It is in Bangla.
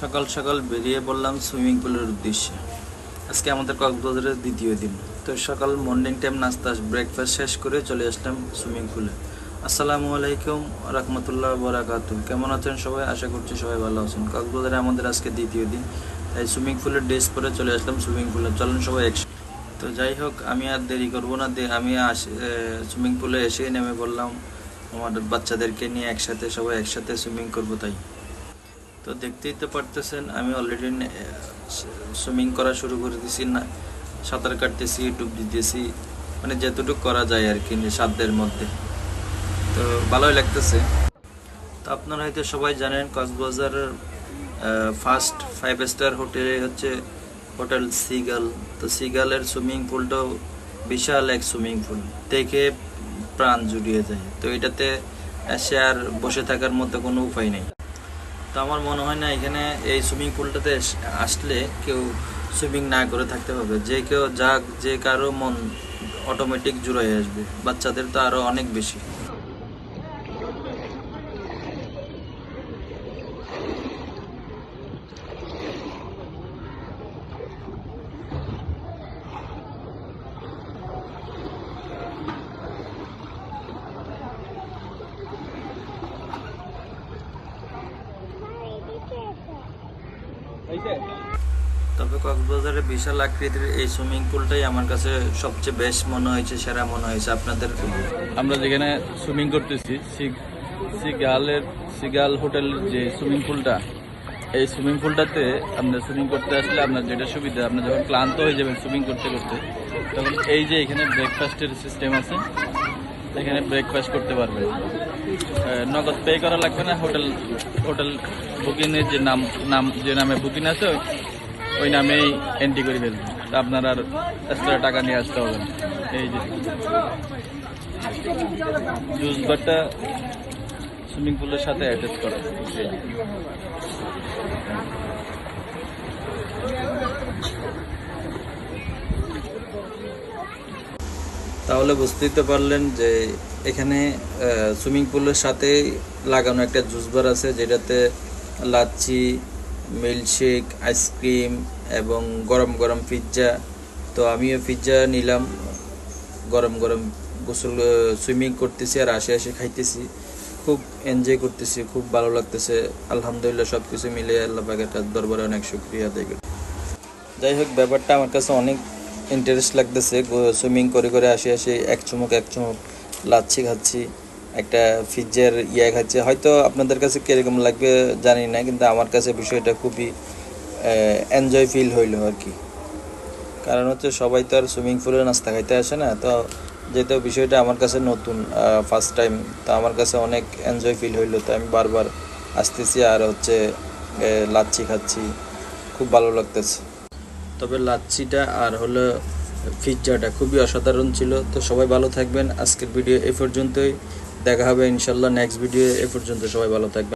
সকাল সকাল বেরিয়ে পড়লাম সুইমিং পুলের উদ্দেশ্যে। আজকে আমাদের কক্সবাজারের দ্বিতীয় দিন। তো সকাল মর্নিং টাইম নাস্তা ব্রেকফাস্ট শেষ করে চলে আসলাম সুইমিং পুলে। আসসালামু আলাইকুম রহমতুল্লাহ বরাকাতু কেমন আছেন সবাই? আশা করছি সবাই ভালো আছেন। কক্সবাজারে আমাদের আজকে দ্বিতীয় দিন, তাই সুইমিং পুলের ড্রেস পরে চলে আসলাম সুইমিং পুলে। চলেন সবাই একসাথে তো যাই হোক, আমি আর দেরি করব না। আমি সুইমিং পুলে এসে নেমে পড়লাম। আমার বাচ্চাদেরকে নিয়ে একসাথে, সবাই একসাথে সুইমিং করব তাই। তো দেখতেই তো পারতেছেন, আমি অলরেডি সুইমিং করা শুরু করে দিছি, না, সাঁতার কাটতেছি, ডুব দিতেছি মানে যতটুকু করা যায় আর কি সাধ্যের মধ্যে। তো ভালোই লাগতেছে। তো আপনারা হয়তো সবাই জানেন কক্সবাজারের ফার্স্ট ফাইভ স্টার হোটেলে হচ্ছে হোটেল সিগাল তো সিগালের সুইমিং পুলটাও বিশাল এক সুইমিং পুল দেখে প্রাণ জুড়িয়ে যায়। তো এটাতে এসে আর বসে থাকার মতো কোনো উপায় নেই। তো আমার মনে হয় না এখানে এই সুইমিং পুলটাতে আসলে কেউ সুইমিং না করে থাকতে হবে যে কেউ যাক, যে কারও মন অটোমেটিক জুড়ে আসবে। বাচ্চাদের তো আরও অনেক বেশি। তবে কক্সবাজারে বিশাল আকৃতির এই সুইমিং পুলটাই আমার কাছে সবচেয়ে বেশ মনে হয়েছে সেরা মনে হয়েছে আপনাদের আমরা যেখানে সুইমিং করতেছি সি- সিগালের সিগাল হোটেলের যে সুইমিং পুলটা এই সুইমিং পুলটাতে আপনার সুইমিং করতে আসলে আপনার যেটা সুবিধা আপনি যখন ক্লান্ত হয়ে যাবেন সুইমিং করতে করতে তখন এই যে এখানে ব্রেকফাস্টের সিস্টেম আছে এখানে ব্রেকফাস্ট করতে পারবেন। নগদ পে করা লাগবে না, হোটেল হোটেল বুকিংয়ের যে নাম নাম, যে নামে বুকিং আছে, ওই- নামেই এন্ট্রি করে ফেলবেন। তা আপনার আর এক্সট্রা টাকা নিয়ে আসতে হবে এই যে জুস বারটা সুইমিং পুলের সাথে অ্যাটাচ করা এই যে। তাহলে বুঝতেই তো পারলেন যে এখানে সুইমিং পুলের সাথে লাগানো একটা জুস বার আছে, যেটাতে লাচ্ছি, মিল্কশেক, আইসক্রিম এবং গরম গরম পিৎজা। তো আমিও পিৎজা নিলাম, গরম গরম গোসল সুইমিং করতেছি আর আসে আসে খাইতেছি। খুব এনজয় করতেছি, খুব ভালো লাগতেছে। আলহামদুলিল্লাহ সব কিছু মিলে আল্লাহ পাকের দরবারে অনেক শুক্রিয়া আদায় করি। যাই হোক, ব্যাপারটা আমার কাছে অনেক ইন্টারেস্ট লাগতেছে সুইমিং করে করে আসে আসে, এক চুমুক এক চুমুক, লাচ্ছি খাচ্ছি, একটা ফিজের ইয়ে খাচ্ছি। হয়তো আপনাদের কাছে কীরকম লাগবে জানি না, কিন্তু আমার কাছে বিষয়টা খুবই এনজয় ফিল হইল আর কি। কারণ হচ্ছে সবাই তো আর সুইমিং পুলে নাস্তা খাইতে আসে না, তো যেহেতু বিষয়টা আমার কাছে নতুন ফার্স্ট টাইম তো আমার কাছে অনেক এনজয় ফিল হইল, তো আমি বারবার আসতেছি আর হচ্ছে লাচ্ছি খাচ্ছি, খুব ভালো লাগতেছে। তবে লাচ্ছিটা আর হলো পিৎজাটা খুবই অসাধারণ ছিল। তো সবাই ভালো থাকবেন। আজকের ভিডিও এ পর্যন্তই। দেখা হবে ইনশাল্লাহ নেক্সট ভিডিও এ পর্যন্ত। সবাই ভালো থাকবেন।